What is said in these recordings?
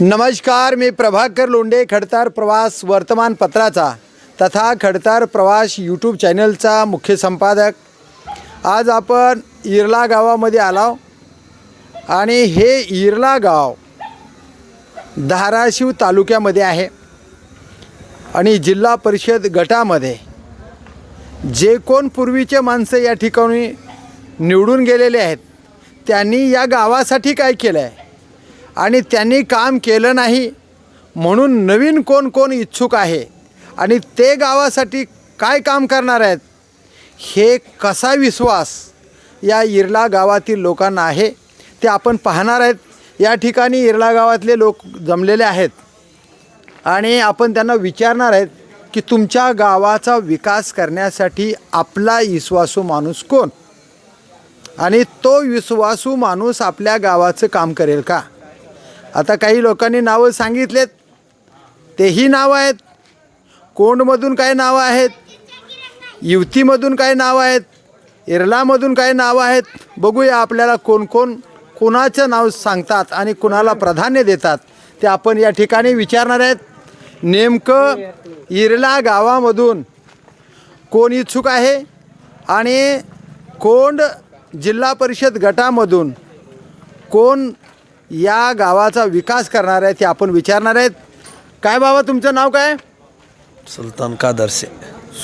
नमस्कार मी प्रभाकर लोंडे खडतार प्रवास वर्तमानपत्राचा तथा खडतार प्रवास यूट्यूब चॅनलचा मुख्य संपादक. आज आपण इरला गावामध्ये आलो आणि हे इरला गाव धाराशिव तालुक्यामध्ये आहे आणि जिल्हा परिषद गटामध्ये जे कोण पूर्वीचे माणसं या ठिकाणी निवडून गेलेले आहेत त्यांनी या गावासाठी काय केलं आहे आणि त्यांनी काम केलं नाही. म्हणून नवीन कोण कोण इच्छुक आहे आणि ते गावासाठी काय काम करणार आहेत हे कसा विश्वास या इरला गावातील लोकांना आहे ते आपण पाहणार आहेत. या ठिकाणी इरला गावातले लोक जमलेले आहेत. आणि आपण त्यांना विचारणार आहेत की तुमच्या गावाचा विकास करण्यासाठी आपला विश्वासू माणूस कोण? आणि तो विश्वासू माणूस आपल्या गावाचं काम करेल का? आता काही लोकांनी नावं सांगितलेत. तेही नावं आहेत. कोंडमधून काय नावं आहेत? युवतीमधून काय नावं आहेत? इरलामधून काय नावं आहेत? बघूया आपल्याला कोण कोण कुणाचं नाव सांगतात आणि कुणाला प्राधान्य देतात ते आपण या ठिकाणी विचारणार आहेत. नेमकं इरला गावामधून कोण इच्छुक आहे आणि कोंड जिल्हा परिषद गटामधून कोण या गावाचा विकास करणार आहे ते आपण विचारणार आहेत. काय बाबा तुमचं नाव काय? सुलतान कादर से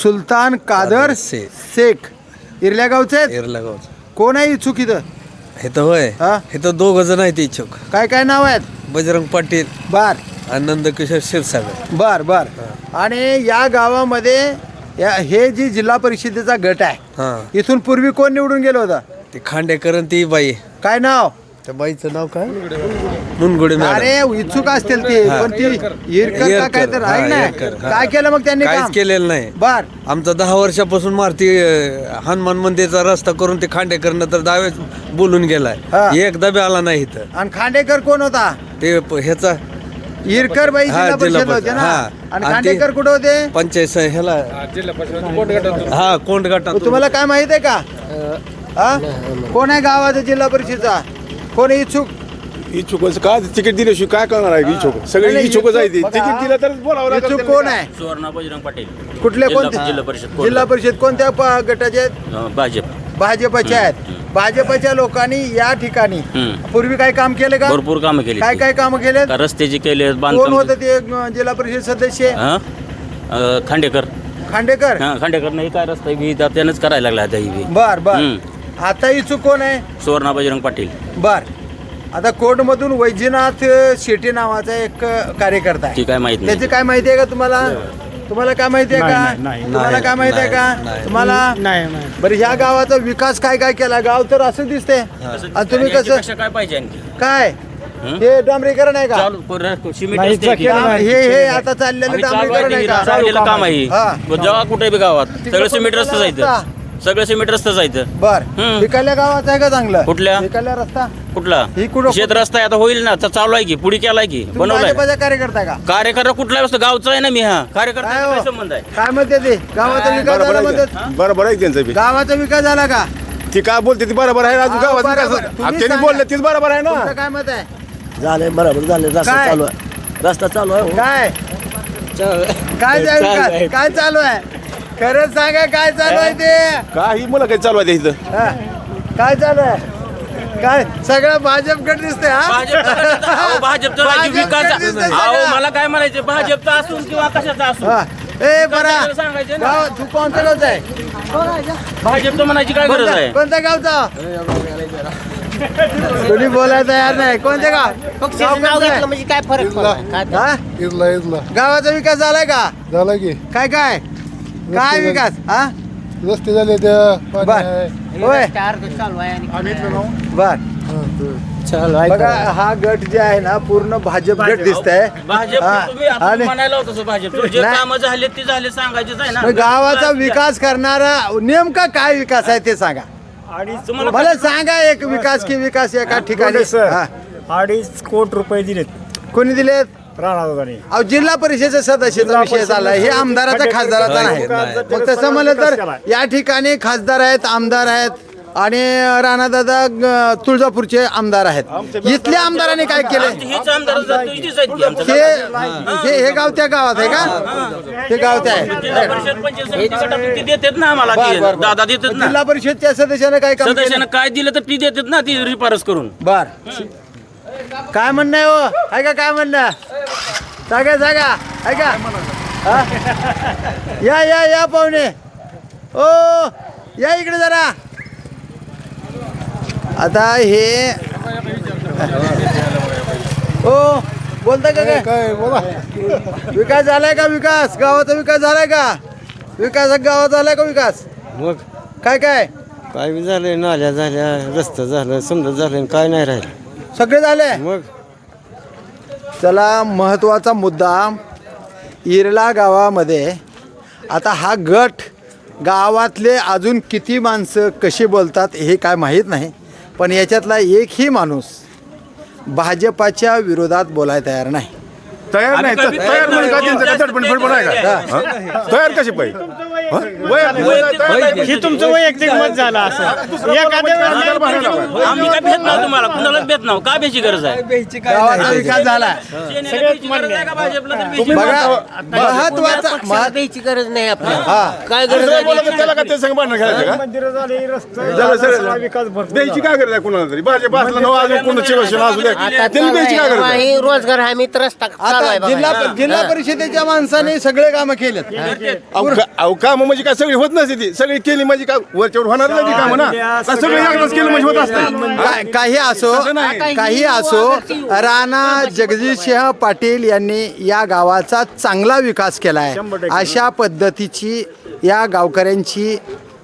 सुलतान कादर कादर शेख. शेख. इरल्या गावचे आहेत? एरला कोण आहे इच्छुक इथं? हे तर होय. हा? हे तर दोघ जण आहेत इच्छुक. काय काय नाव आहेत? बजरंग पाटील बर. आणि नंदकिशोर क्षीरसागर. बर बर. आणि या गावामध्ये या हे जी जिल्हा परिषदेचा गट आहे हा. इथून पूर्वी कोण निवडून गेलं होतं? ते खांडेकर आणि ती बाई. काय नाव? त्या बाईचं नाव काय? मुनगुडे अरे इच्छुक असतील ते हा. पण ती इरकर का काय तर आहे ना. इरकर, हा. काय केलं मग त्यांनी काम? काहीच केलेलं नाही. बर. आमचा दहा वर्षापासून मारुती अं, हनुमान मंदिरचा रस्ता करून ते खांडेकरनं तर दावे बोलून हा. गेलाय एकदा बी आला नाही इथं. आणि खांडेकर कोण होता? ते प- ह्याचा इरकर बाई हा, जिल्हा जिल्हा परिषद होते परिषद, ना हा. आणि आणि खांडेकर ते- कुठे होते? पंचायत स- ह्याला हा कोंड गटात तुम्हाला काय माहीत आहे का? हा? कोण आहे गावाचा जिल्हा परिषदचा? कोण इच्छुक? इच्छुक का तिकीट दिल्याशिवाय काय करणार आहे इच्छुक? सगळे नाही, इच्छुकच आहे ते तिकीट दिलं तर बोलावं लागेल इच्छुक कोण आहे? सुवर्णा बजरंग पाटील. कुठले जिल्हा- कोणते जिल्हा परिषद कोण? जिल्हा परिषद कोणत्या प- गटाचे आहेत? अं, भाजप. भाजपचे आहेत. भाजपच्या लोकांनी या ठिकाणी हम्म. पूर्वी काय काम केलं का? भरपूर कामं केली. काय काय काम केले का रस्त्याची केले कोण बांधकाम होतं ते अ, जिल्हा परिषद सदस्य? हं? अं, खांडेकर. खांडेकर? हा खांडेकर नाही काय रस्ता बी त्यानंच करायला लागला आता ही बी. बर बर. हम्म. आता इच्छुक कोण आहे? सुवर्णा बजरंग पाटील. बर. आता कोर्टमधून वैजनाथ शेट्टी नावाचा एक कार्यकर्ता आहे. काय माहीत त्याची नाही काय माहिती आहे का तुम्हाला? तुम्हाला काय माहिती आहे का? तुम्हाला नाही, काय माहिती आहे नाही, का नाही. तुम्हाला बरं ह्या गावाचा विकास काय काय केला? गाव तर असं दिसते आणि तुम्ही कसं काय पाहिजे आणखी? काय? हं? हे डांबरीकरण आहे का? चालू कोर- सिमेंट रस्ते हे हे आता चाललेलं आम्ही चालू आहे डांबरीकरण आहे ते का राहिलेलं काम आहे. हा. जेव्हा कुठे बी गावात सगळं सिमेंट रस्ता रस्ता. जायचं सगळं सिमेंट रस्ता जायचं बर. हं. विकायल्या गावात आहे का चांगलं? कुठल्या? विकायल्या रस्ता? कुठला? ही कुठं- शेत रस्ता आहे आता होईल ना. आता चालू आहे की पुढे केलाय की तुम्ही बनवलाय. भाजपाचा कार्यकर्ता आहे का? कार्यकर्ता कुठला असतो गावचा आहे ना मी हा. कार्यकर्ता काय काय हो? संबंध आहे? काय म्हणते ते? गावाचा विकास बरोबर झाला आहे म्हणतात. ते. बरोबर आहे त्यांचं बी? गावाचा विकास झाला का? ती काय बोलते? ती बरोबर आहे अजून हा, गावात बरोबर. विकास तुम्ही आ, त्यांनी सांगा. बोलले तीच बरोबर आहे तुमचं ना काय मत आहे? झाले बरोबर झाले रस्ता काय? चालू आहे. रस्ता चालू आहे. काय? काय चालू काय काय चालू आहे? खरंच सांगा काय चालू आहे ते? काही मुलं काही चालू आहे इथं. हा. काय चालू आहे? काय? सगळं भाजपकडे दिसते हा? भाजपचा भाजपकडे विकास दिसतंय अहो सगळं. मला काय म्हणायचं भाजपचा असून किंवा कशाचा असून? हा. ए बरा. सांगायचं ना. गाव तू कोणत्या गावचा आहे? भाजपचं म्हणायची काय गरज कोणत्या आहे? कोणत्या गावचा? कोणी बोलायला तयार नाही. कोणत्या गाव? गाव कोणतं आहे? म्हणजे काय फरक पडला? हा? इरला इरला गावाचा विकास झालाय का? झाला की. काय काय? काय विकास? हा? रस्ते झाले त्या पाणी बर. आहे. होय. चालू आहे आणि बर. बघा हा गट जे आहे ना पूर्ण भाजप गट दिसत भाजप तुम्ही आता आणि म्हणायला होतं असं भाजप. जे नाही. कामं झाले ते झाले सांगायचेच आहे ना. गावाचा विकास करणारा नेमका काय विकास आहे ते सांगा. तुम्हाला मला सांगा एक विकास की विकास एका ठिकाणी. सर. हा. अडीच कोटी रुपये दिलेत. कोणी दिलेत? राणा दादानी. अहो जिल्हा परिषदेच्या सदस्याचा विषय झाला. हे आमदाराचा खासदाराचा नाही. नाही, मग तसं म्हणलं तर या ठिकाणी खासदार आहेत आमदार आहेत. आणि राणादादा ग- तुळजापूरचे आमदार आहेत. इथल्या आमदारांनी काय केलं हेच आमदार तुझीच आहेत की आमचं हे हे हे गाव त्या गावात आहे का? हे गाव त्या आहे. जिल्हा परिषद पंचायत समिती गटात ती देतात ना आम्हाला बर, ती. बर, बर. दादा देतात ना. जिल्हा परिषदच्या सदस्यानं काय काम केलं सदस्यानं काय दिलं तर ती देतात ना ती रिपारस करून. बर. काय म्हणणं आहे हो? आहे का काय म्हणणं? जागा जागा. आहे का? हा? या या या पाहुणे. ओ या इकडे जरा. आता हे ओ बोलता का काय? विकास झालाय का विकास? गावाचा विकास झालाय का? विकास गावात झालाय का विकास? मग? काय काय? काय बी झालं नाल्या झाल्या रस्ता झालं समजा झालं काय नाही राहिलं. सगळे झाले? मग? चला महत्त्वाचा मुद्दा इरला गावामध्ये. आता हा गट गावातले अजून किती माणसं कशी बोलतात हे काय माहीत नाही. पण याच्यातला एकही माणूस भाजपाच्या विरोधात बोलायला तयार नाही. तयार नाही तर तयार म्हणजे काय त्यांचं काय दडपण फडपण आहे का? हा? तयार कशी पाहिजे? हा? हे तुमचं वैयक्तिक मत झालं असं. एखाद्या लावा. आम्ही काय भेट नाव तुम्हाला? कुणालाच भेट नाव का भेची गरज आहे? गावाचा विकास झाला आहे बघा महत्त्वाचा मह- द्यायची गरज नाही आपल्याला. हा. काय गरज दुसरं तर त्याला का ते संग भांडण घालायचं का? मंदिरं झाली रस्ते झालं झाला, सर विकास भरपूर द्यायची काय गरज आहे कुणाला तरी? भाजप असलं नवा अजून कोणाची शिवसेना असू द्या. आता त्यांनी द्यायची काय गरज आहे? हे रोजगार हमी तर रस्ता आता. जिल्हा जिल्हा परिषदेच्या माणसाने सगळे कामं केलेत. अहो, का- अहो काम म्हणजे काय? सगळी होत नसते ती. सगळी केली म्हणजे काय? वरच्यावर होणार नाही ती कामं ना? का सगळी एकदाच केलं म्हणजे होत असते? काय- काही असो. काही असो राणा जगदीशसिंह पाटील यांनी या गावाचा चांगला विकास केला आहे अशा पद्धतीची या गावकऱ्यांची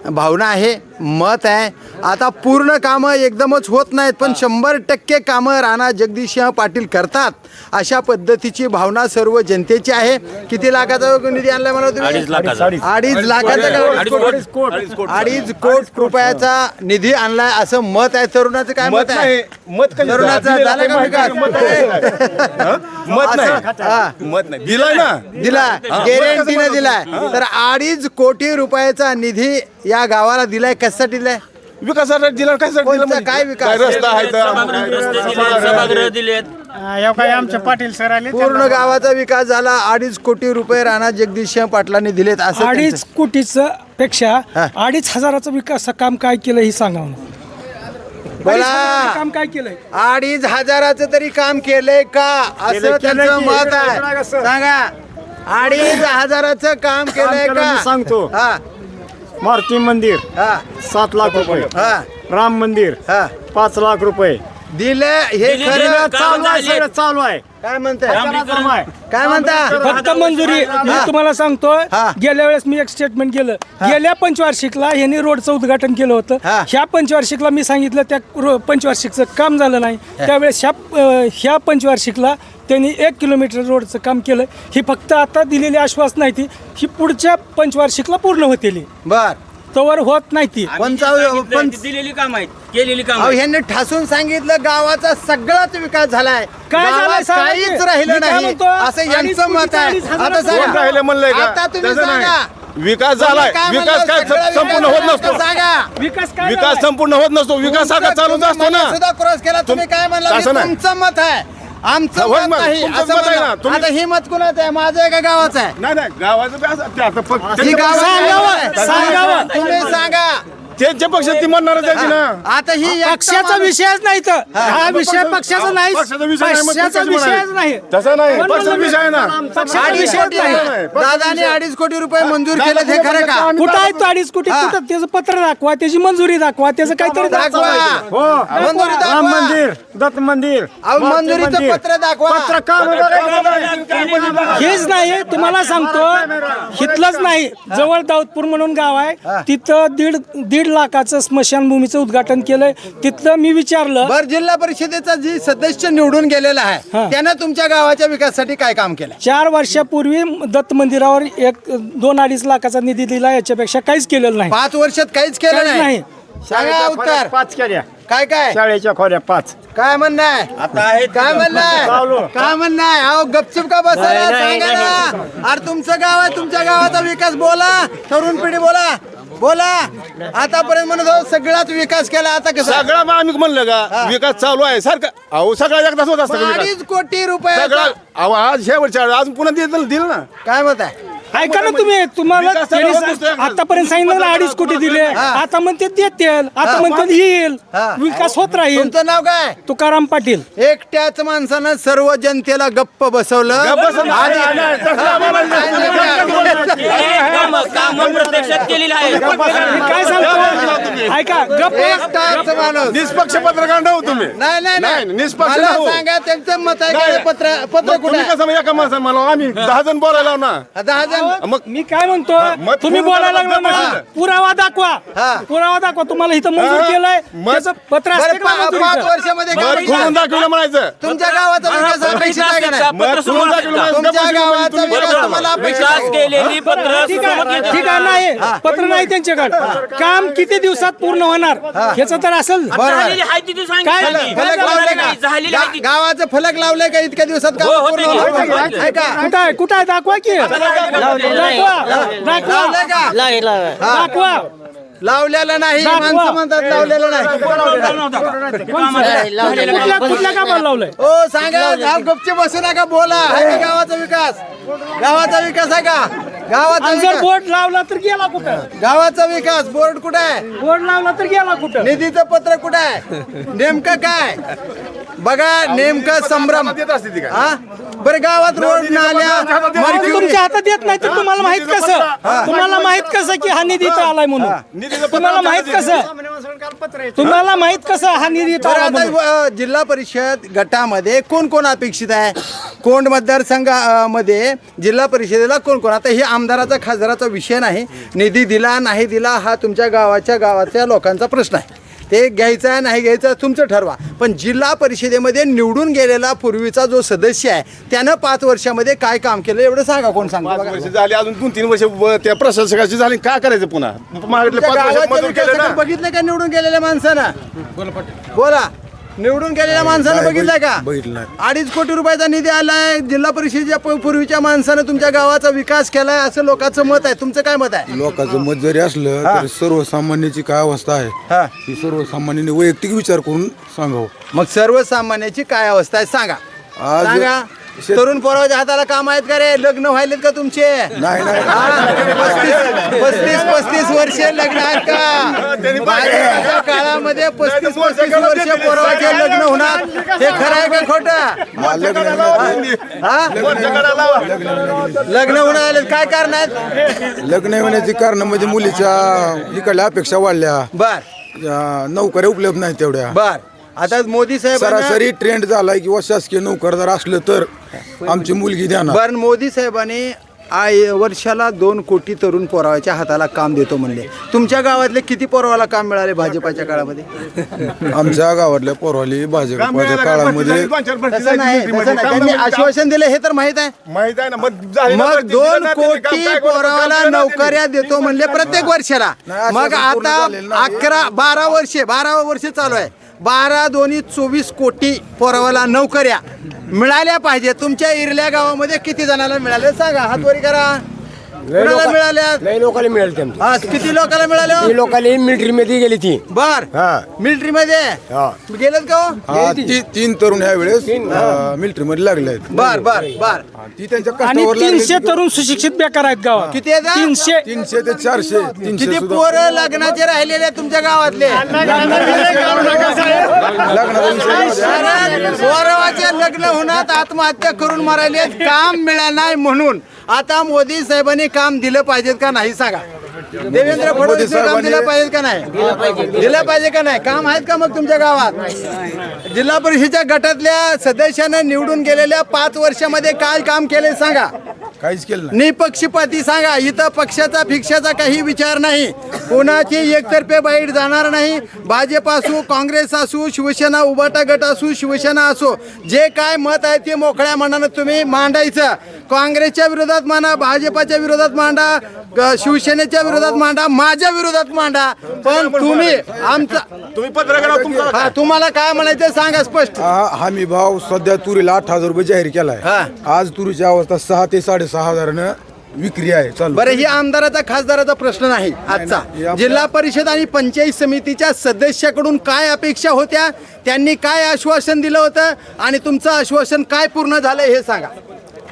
भावना आहे. मत आहे. आता पूर्ण कामं एकदमच होत नाहीत पण शंभर टक्के कामं राणा जगदीशसिंह पाटील करतात. अशा पद्धतीची भावना सर्व जनतेची आहे. किती लाखाचा निधी आणलाय मला तुम्ही? अडीच लाखाचा. अडीच लाखाचा कोटी. अडीच कोट. रुपयाचा निधी आणलाय असं मत आहे. तरुणाचं काय मत मत आहे? नाही. मत कधी तरुणाचा झाला का विकास? मत असं- हा. नाही. मत नाही. दिलाय ना? दिला गॅरंटीने दिलाय. तर अडीच कोटी रुपयाचा निधी या गावाला दिलाय. कशासाठी दिलाय. विकासासाठी दिला काय कोणता काय विकास? रस्ता आहे तर सभागृह रस्ते दिले, सभागृह दिलेत. या काय आमचे पाटील सर आले पूर्ण गावाचा विकास झाला अडीच कोटी रुपये राणा जगदीश पाटलांनी दिलेत असं अडीच त्यांचं- कोटीचं पेक्षा हा. अडीच हजाराचं विकास काम काय केलं हे सांगा मला. अडीच बोला हजाराचं काम काय केलंय? अडीच हजाराचं तरी काम केलंय का? असं त्यांचं की, मत आहे? सांगा. अडीच हजाराचं काम केलंय केलं का? सांगतो. हा. मारुती मंदिर हा. सात लाख रुपये. हा. राम मंदिर हा. पाच लाख रुपये. दिले हे दिले, खरं दिले. चालू आहे. सगळं चालू आहे. काय म्हणताय? आहे. काय म्हणता? फक्त मंजुरी मी तुम्हाला सांगतोय हा. गेल्या वेळेस मी एक स्टेटमेंट केलं. गेल्या पंचवार्षिकला यांनी रोडचं उद्घाटन केलं होतं. हा. ह्या पंचवार्षिकला मी सांगितलं त्या रो- पंचवार्षिकचं काम झालं नाही. त्यावेळेस ह्या अं, ह्या पंचवार्षिकला त्यांनी एक किलोमीटर रोडचं काम केलं. ही फक्त आता दिलेली आश्वासन नाही ती ही पुढच्या पंचवार्षिकला पूर्ण होतील. बर. तवर होत नाही ती. पंचाव- ती दिलेली काम आहेत. केलेली काम अहो आहेत. ह्यांनी ठासून सांगितलं गावाचा सगळाच विकास झालाय. काय झालंय गावात सांगा की? काहीच राहिलं काय नाही. म्हणतो? असं अडीच यांचं मत आहे. आता हजाराचं कोण सांगा राहिलं म्हणलंय का? आता तुम्ही तसं सांगा. विकास झालाय. विकास? काय सगळा संपूर्ण विकास होत झाला, नसतो. सांगा. विकास काय विकास झालाय? संपूर्ण होत नसतो. विकास हा का चालूच तुम्ही असतो ना. सुद्धा क्रॉस केला. तुम्ही काय म्हणला? हे. तुमचं मत आहे. आमचं मत नाही असं म्हणा. आता हे मत कुणाचं आहे माझं आहे का गावाचं आहे नाही नाही गावाचं बी असं- ते आता फक्त गावाचं सांगावं, आहे. सांगावं. तुम्ही सांगा त्यांच्या पक्षात ती म्हणणार त्याची ना? आता ही पक्षाचा विषयच नाही तर. हा. विषय पक्षाचा नाही. पक्षाचा विषय नाही, मग पक्षाचा कशाची विषयच म्हणाली? नाही. तसा नाही पक्षाचा विषय आहे ना. पक्षाचा अडीच विषयच कोटी नाही. दादाने अडीच कोटी रुपये मंजूर केले हे खरं का? कुठं आहे तो अडीच कोटी? हा. कुठं? त्याचं पत्र दाखवा त्याची मंजुरी दाखवा त्याचं काहीतरी दाखवा. हो. मंजुरी दाखवा. राम मंदिर दत्त मंदिर अहो, मारुती मंजुरीचं मंदिर. पत्र दाखवा. पत्र हेच नाही तुम्हाला सांगतो हितलंच नाही. जवळ दाऊदपूर म्हणून गाव आहे. तिथं दीड दीड लाखाचं स्मशानभूमीचं उद्घाटन केलंय. तिथलं मी विचारलं बर जिल्हा परिषदेचा जी सदस्य निवडून गेलेला आहे हा. त्यानं तुमच्या गावाच्या विकासासाठी काय काम केलं? चार वर्षापूर्वी दत्त मंदिरावर एक दोन अडीच लाखाचा निधी दिला याच्यापेक्षा काहीच केलेलं नाही. पाच वर्षात काहीच केलं काहीच नाही. नाही. सांगा उत्तर. पाच केल्या. काय काय? शाळेच्या खोऱ्या पाच. काय म्हणणं आहे? आता आहेत काय म्हणणं चालू. आहे काय म्हणणं आहे? अहो गपचूप का बसा सांगा ना. अरे तुमचं गाव आहे तुमच्या गावाचा विकास बोला. तरुण पिढी बोला. बोला. आतापर्यंत म्हणत सगळाच विकास केला आता कसा? सगळा मग आम्ही म्हणलं का विकास चालू आहे सारखं अहो सगळा एकदाच होत असतं अडीच कोटी रुपये सगळा अहो आज शेवटच्या अजून पुन्हा दिलं दिलं ना. काय मत आहे? ऐका ना तुम्ही तुम्हाला त्यांनी. आतापर्यंत सांगितलं ना अडीच कोटी दिले आता म्हणते देतील आता म्हणते येईल हा. विकास होत राहील तुमचं नाव काय तुकाराम पाटील एकट्याच माणसानं सर्व जनतेला गप्प बसवलं. आणि-. काम प्रत्यक्षात केलेली आहे मी काय सांगतो ऐका गप्प एकटाच माणूस निष्पक्ष पत्रकार नव्हतं तुम्ही नाही नाही नाही, निष्पक्ष मला. सांगा त्यांचं मत आहे नाही. का पत्र पत्र मग कुठे तुम्ही? कसं एका मला आम्ही दहा जण बोलायला लावू ना दहा जण मग मी काय म्हणतो? मत तुम्ही पूर्ण बोलायला लागला हा. पुरावा दाखवा. हा. पुरावा दाखवा तुम्हाला इथं मंजूर हा. केलंय. मत- त्याचं पत्र बरं, असते का पा- मंजुरीचं? पाच वर्षामध्ये मत दाखवलं म्हणायचं. तुमच्या गावाचा विकास अपेक्षित आहे का नाही? मत खोलून दाखवलं म्हणायचं. तुमच्या गप्प बसून गावाचा तुम्ही विकास बरोबर. तुम्हाला अपेक्षित विकास आहे. केलेली पत्र ठीक आहे ठीक आहे. नाही पत्र नाही त्यांच्याकडे. काम किती दिवसात पूर्ण होणार? ह्याचं तर असेल. झालेली आहे तिथे काय सांगितलं. फलक लावले का? झालेली आहे गा- ती. गावाचं फलक लावलंय का? इतक्या दिवसात काम हो, पूर्ण होते की. होणार? होते. आहे का कुठं आहे? कुठं आहे? दाखवा की. लावलेलं नाही. माणसं म्हणतात लावलेलं नाही. ओ सांगा. आप गपचे बसू नका बोला. गावाचा विकास? गावाचा विकास आहे का? गावाचा जर बोर्ड लावला तर गेला कुठं? गावाचा विकास. बोर्ड कुठे आहे? बोर्ड लावला तर गेला कुठं? निधीचं पत्र कुठे आहे? नेमकं काय? बघा नेमकं संभ्रम? हा? बरं गावात रोड नाल्या तुमच्या हातात येत नाही तर तुम्हाला माहीत कसं? तुम्हाला माहीत कसं की हा निधी इथं आलाय म्हणून? तुम्हाला माहीत कसं? तुम्हाला माहीत कसं हा निधी इथं आला म्हणून? जिल्हा परिषद गटामध्ये कोण कोण अपेक्षित आहे? कोंड मतदारसंघामध्ये जिल्हा परिषदेला कोण कोण? आता हे आमदाराचा खासदाराचा विषय नाही. निधी दिला नाही दिला हा तुमच्या गावाच्या गावाच्या लोकांचा प्रश्न आहे. ते घ्यायचं आहे नाही घ्यायचं तुमचं ठरवा. पण जिल्हा परिषदेमध्ये निवडून गेलेला पूर्वीचा जो सदस्य आहे त्यानं पाच वर्षामध्ये काय काम केलं? एवढं सांगा कोण सांगतो पाच बघा. वर्ष झाली अजून दोन तीन वर्ष व त्या प्रशासकाची झाली काय करायचं पुन्हा? मागितले तुमच्या पाच वर्षात गावाच्या मंजूर केलं विकासाकडे ना बघितलं का निवडून गेलेल्या माणसानं? बोला. निवडून गेलेल्या माणसानं बघितलंय का? बघितलं अडीच कोटी रुपयाचा निधी आलाय जिल्हा परिषदेच्या प- पूर्वीच्या माणसानं तुमच्या गावाचा विकास केलाय असं लोकांचं मत आहे. तुमचं काय मत आहे? लोकांचं मत जरी असलं तरी सर्वसामान्याची काय अवस्था आहे? हा. ही सर्वसामान्याने वैयक्तिक विचार करून सांगावं. मग सर्वसामान्याची काय अवस्था आहे सांगा. आज सांगा. तरुण पोराच्या हाताला काम आहेत का रे? लग्न व्हायलेत का तुमचे? नाही नाही? पस्तीस पस्तीस पस्तीस वर्षे लग्न आहेत का? माझ्या काळामध्ये पस्तीस पस्तीस वर्ष पोराचे लग्न होणार? हे खरं आहे का खोटं? लग्न लग्न होणार. आले काय कारण आहेत? लग्न होण्याची कारण म्हणजे मुलीच्या इकडल्या अपेक्षा वाढल्या. बर. या नोकऱ्या उपलब्ध नाही तेवढ्या. बर. आता मोदी साहेब सरासरी ट्रेंड झालाय किंवा शासकीय नोकरदार असलं तर आमची मुलगी द्या ना. बर मोदी साहेबांनी आय वर्षाला दोन कोटी तरुण पोरावाच्या हाताला काम देतो म्हणले. तुमच्या गावातले किती पोरावाला काम मिळाले भाजपाच्या काळामध्ये? आमच्या गावातल्या पोरवाली भाजपाच्या काळामध्ये तसं नाही तसं नाही. त्यांनी आश्वासन दिले हे तर माहीत आहे. माहीत आहे ना मग झाली ना मग प्रत्येक दोन काम कोटी काय पोरावाला नोकऱ्या देतो म्हणले प्रत्येक वर्षाला. नाही, मग पूर्ण आता झालेलं नाही. अकरा बारा वर्षे बारा वर्ष चालू आहे. बारा दोन्ही चोवीस कोटी पोरावाला नोकऱ्या मिळाल्या पाहिजे. तुमच्या इरल्या गावामध्ये किती जणाला मिळाले? सांगा. हातवरी करा. कुणाला मिळाल्या लोकांना मिळेल हा, किती लोकांना मिळाले ती लोकांनी मिलिटरी मध्ये गेली ती. बर. हा. मिलिटरी मध्ये हा. गेलेत का हो? हा, ती- तीन तरुण ह्या वेळेस मिलिटरी मध्ये लागले आहेत. बर बर बर. ती त्यांच्या आणि कष्टावर लागले. तीनशे तरुण सुशिक्षित बेकार आहेत गावात. किती आहेत हा? तीनशे तीनशे ते चारशे तीनशे किती सुद्धा. पोरं लग्नाचे राहिलेले आहेत तुमच्या गावातले. पोरावाचे लग्न होण्यात आत्महत्या करून मरायले काम मिळालं नाही म्हणून. आता मोदी साहेबांनी काम दिलं पाहिजेत का नाही सांगा. देवेंद्र फडणवीस काम दिलं पाहिजे का नाही? दिलं पाहिजे का नाही? काम आहेत का मग तुमच्या गावात? जिल्हा परिषदेच्या गटातल्या सदस्यानं निवडून गेलेल्या पाच वर्षामध्ये काय काम केले सांगा. काहीच केलं नाही. निपक्षपाती सांगा इथं पक्षाचा भिक्षाचा काही विचार नाही. कोणाची एकतर्फे बाईट जाणार नाही. भाजप असो काँग्रेस असो शिवसेना उबाटा गट असो शिवसेना असो जे काय मत आहे ते मोकळ्या मनानं तुम्ही मांडायचं. काँग्रेसच्या विरोधात मांडा भाजपाच्या विरोधात मांडा ग- शिवसेनेच्या विरोधात मांडा माझ्या विरोधात मांडा. पण तुम्ही आमचा तुम्ही पत्रकार आहात, तुमचा हा तुम्हाला काय म्हणायचं सांगा स्पष्ट. हा हमी भाव सध्या तुरीला आठ हजार रुपये जाहीर केलाय. हा. आज तुरीची अवस्था सहा ते साडेसहा हजारानं विक्री आहे चालू. बरं ही आमदाराचा खासदाराचा प्रश्न नाही आजचा. जिल्हा परिषद आणि पंचायत समितीच्या सदस्याकडून काय अपेक्षा होत्या? त्यांनी काय आश्वासन दिलं होतं? आणि तुमचं आश्वासन काय पूर्ण झालंय हे सांगा.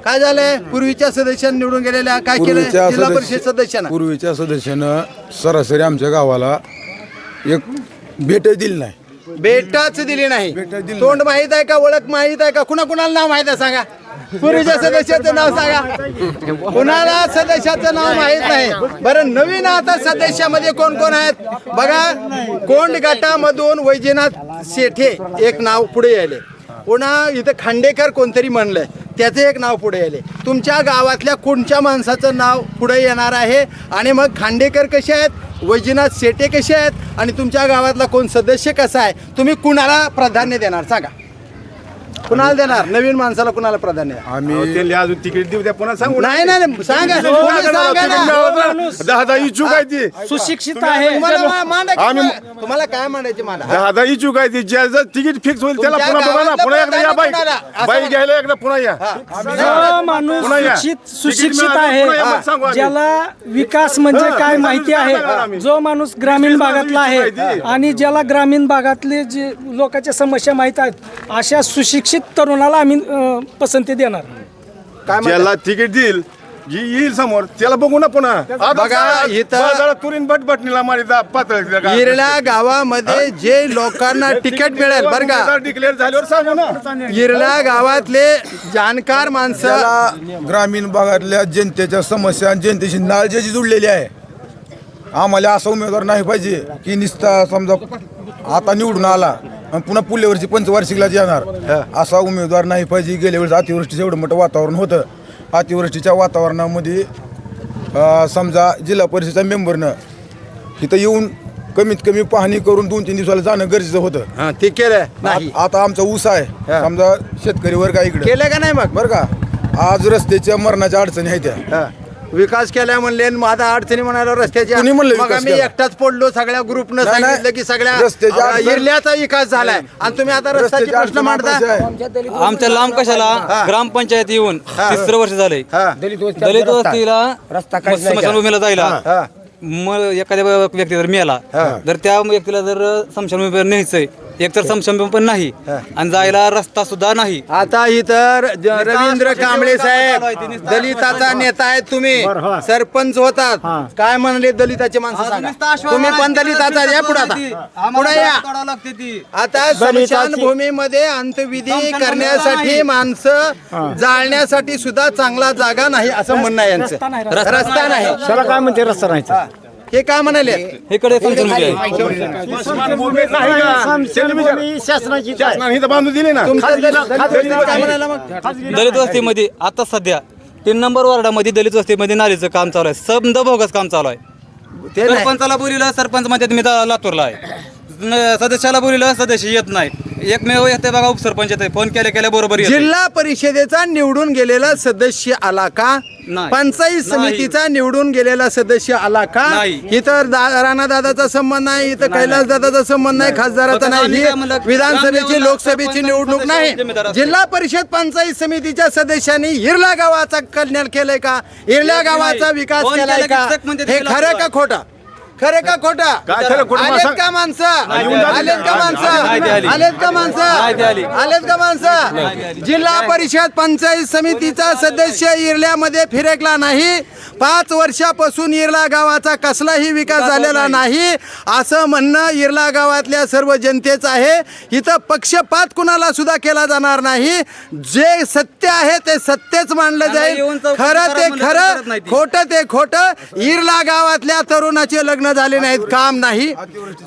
काय झालंय? पूर्वीच्या सदस्यांनी निवडून गेलेल्या काय केलं पूर्वीच्या जिल्हा सदस्य- परिषद सदस्यांना. पूर्वीच्या सदस्यानं सरासरी आमच्या गावाला एक भेट दिली नाही. भेटच दिली नाही. भेटच दिली तोंड माहीत आहे का? ओळख माहीत आहे का? कुणा कुणाला नाव माहीत आहे सांगा. पूर्वीच्या सदस्याचं नाव सांगा. कुणाला सदस्याचं नाव माहीत नाही. बरं नवीन आता सदस्यामध्ये कोण कोण आहेत? बघा कोंड गटामधून वैजनाथ शेठे एक नाव पुढे यायले. पुन्हा इथं खांडेकर कोणतरी म्हणलंय त्याचं एक नाव पुढे यायले. तुमच्या गावातल्या कोणच्या माणसाचं नाव पुढे येणार आहे? आणि मग खांडेकर कसे आहेत? वैजनाथ शेटे कसे आहेत? आणि तुमच्या गावातला कोण सदस्य कसा आहे? तुम्ही कुणाला प्राधान्य देणार? सांगा. कुणाला देणार नवीन माणसाला कुणाला प्राधान्य? आम्ही त्यांनी अजून तिकीट देऊ द्या पुन्हा सांगू नाही नाही नाही, सांगा तुम्ही सांगा ना. दहा दहा इच्छुक आहे ती सुशिक्षित आहे तुम्हाला मा- मांडा की आम्ही- काय? तुम्हाला काय मांडायचे मांडा दहा दहा इच्छुक आहे ती ज्याचं तिकीट फिक्स होईल त्याला तुमच्या पुन्हा बघा ना गावातलं पुन्हा एकदा या बाईक कोणाला? असं बाईक. घ्यायला एकदा पुन्हा या जो माणूस पुन्हा या. सुशिक्षित तिकीट सुशिक्षित मिळालं, पुन्हा या, आहे मग सांगू आम्ही. ज्याला विकास म्हणजे हा, काय माहिती सांगणार आहे आम्ही. जो माणूस ग्रामीण भागातला आहे माहिती. आणि ज्याला ग्रामीण भागातले जे लोकांच्या समस्या माहीत आहेत अशा सुशिक्षित तरुणाला आम्ही अं, पसंती देणार. काय म्हणता? ज्याला तिकीट देईल जी येईल समोर त्याला बघू ना पुन्हा. आता बघा, इथं- तुरीन बटबटणीला मारी पातळ इरल्या गावामध्ये जे लोकांना तिकीट मिळेल बरं का? डिक्लेअर झाल्यावर सांगू ना. इरल्या गावातले जाणकार माणसं त्याला ग्रामीण भागातल्या जनतेच्या समस्या आणि जनतेशी नाळ ज्याची जुडलेली आहे आम्हाला असा उमेदवार नाही पाहिजे की निस्ता समजा आता निवडून आला आणि पुन्हा पुढल्या वर्षी पंचवार्षिकला येणार असा उमेदवार नाही पाहिजे. गेल्या वेळेस अतिवृष्टीचं एवढं मोठं वातावरण होतं. अतिवृष्टीच्या वातावरणामध्ये समजा जिल्हा परिषदेच्या मेंबरनं इथं येऊन कमीत कमी पाहणी करून दोन तीन दिवसाला जाणं गरजेचं होतं. ते केलं. नाही. आता आमचा ऊस आहे. समजा शेतकरी वर्ग इकडे. केलं का नाही मग? बरं का? आज रस्त्याच्या मरणाच्या अडचणी आहेत त्या. विकास केल्या म्हणले आणि माझा अडचणी म्हणाला कुणी म्हणलं मग विकास आम्ही केला? एकटाच पडलो सगळ्या ग्रुपनं नाही, नाही. सांगितलं की सगळ्या रस्त्याच्या अ, अडचण- इरल्याचा विकास झालाय. आणि तुम्ही आता रस्त्याचे रस्त्याच्या प्रश्न अडचणी मांडता. महत्त्वाच्या आहे. आमच्या लांब कशाला? ग्रामपंचायत येऊन तिसरं वर्ष झालंय. हा. दलित वस्तीला दलित रस्ता- वस्तीला रस्ता काहीच नाही स्मशानभूमीला जायला. हा. मग एखाद्या व्यक्ती जर मिळाला तर त्या व्यक्तीला जर स्मशानभूमीवर न्यायचंय एक तर स्मशानभूमी पण नाही आणि जायला रस्ता सुद्धा नाही. आता इतर ज- रवींद्र कांबळे साहेब दलिताचा नेता आहे तुम्ही. सरपंच होतात. काय म्हणले दलिताचे माणसं सांगा. तुम्ही पण दलिताचा या पुढे आता. पुढे या. आता स्मशानभूमीमध्ये अंत्यविधी करण्यासाठी माणसं जाळण्यासाठी सुद्धा चांगला जागा नाही असं म्हणणं आहे रस्ता नाही, यांचं रस्ता नाही. त्याला काय म्हणते रस्ता नाही. हे काय? म्हणाले इकडे शासनाची बांधून दिली ना. काय म्हणाला मग. दलित वस्तीमध्ये आता सध्या तीन नंबर वॉर्डामध्ये दलित वस्तीमध्ये नालीचं काम चालू आहे. समद भोगस काम चालू आहे. सरपंचाला बोलिलं सरपंच म्हणतात मी लातूरला आहे. न- सदस्याला बोलिलं सदस्य येत नाही. एकमेव येते बघा उपसरपंच येते. फोन केल्या केल्या बरोबर येते. जिल्हा परिषदेचा निवडून गेलेला सदस्य आला का? नाही. पंचायत समितीचा निवडून गेलेला सदस्य आला का? नाही. दा- राणा दादाचा संबंध नाही इथं कैलास दादाचा संबंध नाही खासदाराचा फक्त नाही. आम्ही ही काय म्हणलं, विधानसभेची लोकसभेची निवडणूक नाही. जिल्हा परिषद पंचायत समितीच्या सदस्यांनी हिरला गावाचा कल्याण केलंय का? हिरल्या गावाचा. विकास फोन केलाय केला की का? चक म्हणते हे खरं का. खोटं? खरं का खोटं? आलेत. का माणसं. आलेत का माणसं? आली. आलेत का माणसं. आलेत का माणसं? जिल्हा परिषद पंचायत समितीचा सदस्य इरल्यामध्ये फिरकला नाही. पाच वर्षापासून इरला गावाचा कसलाही विकास झालेला नाही. असं म्हणणं इरला गावातल्या सर्व जनतेचं आहे. इथं पक्षपात कुणाला सुद्धा केला जाणार नाही. जे सत्य आहे ते सत्यच मानलं जाईल. खरं ते खरं. खोटं ते खोटं. इरला गावातल्या तरुणाचे लग्न झाले नाहीत काम नाही.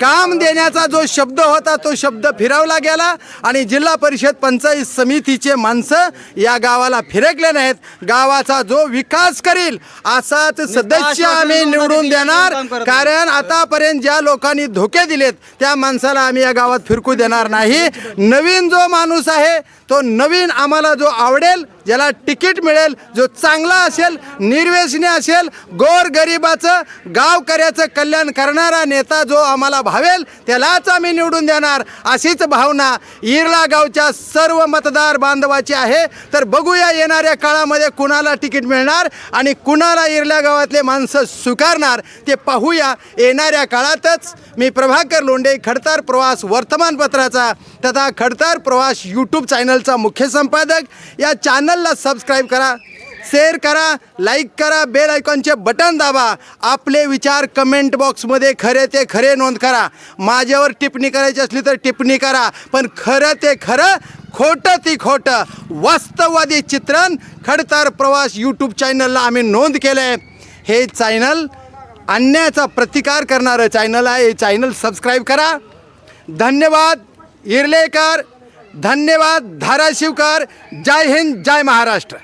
काम देण्याचा जो शब्द होता तो शब्द फिरवला गेला आणि जिल्हा परिषद पंचायत समितीचे माणसं या गावाला फिरकले नाहीत. गावाचा जो विकास करील असाच सदस्य आम्ही निवडून देणार. कारण आतापर्यंत ज्या लोकांनी धोके दिलेत त्या माणसाला आम्ही या गावात फिरकू देणार नाही. नवीन जो माणूस आहे तो नवीन आम्हाला जो आवडेल ज्याला तिकीट मिळेल जो चांगला असेल निर्व्यसनी असेल गोर गरिबाचं गावकऱ्याचं कल्याण करणारा नेता जो आम्हाला भावेल त्यालाच आम्ही निवडून देणार. अशीच भावना इरला गावच्या सर्व मतदार बांधवाची आहे. तर बघूया येणाऱ्या काळामध्ये कुणाला तिकीट मिळणार आणि कुणाला इरल्या गावातले माणसं स्वीकारणार ते पाहूया. येणाऱ्या काळातच मी प्रभाकर लोंडे खडतार प्रवास वर्तमानपत्राचा तथा खडतार प्रवास यूट्यूब चॅनलचा मुख्य संपादक या चॅनल चॅनलला सबस्क्राईब करा शेअर करा लाईक करा बेल आयकॉनचे बटन दाबा. आपले विचार कमेंट बॉक्समध्ये खरे ते खरे नोंद करा. माझ्यावर टिप्पणी करायची असली तर टिप्पणी करा. पण खरं ते खरं खोटं ती खोटं. वास्तववादी चित्रण खडतर प्रवास यूट्यूब चॅनलला आम्ही नोंद केलं आहे हे चॅनल अन्यायाचा प्रतिकार करणारं चॅनल आहे. हे चॅनल सबस्क्राईब करा. धन्यवाद. इरलेकर. धन्यवाद धाराशिवकर जय हिंद जय महाराष्ट्र.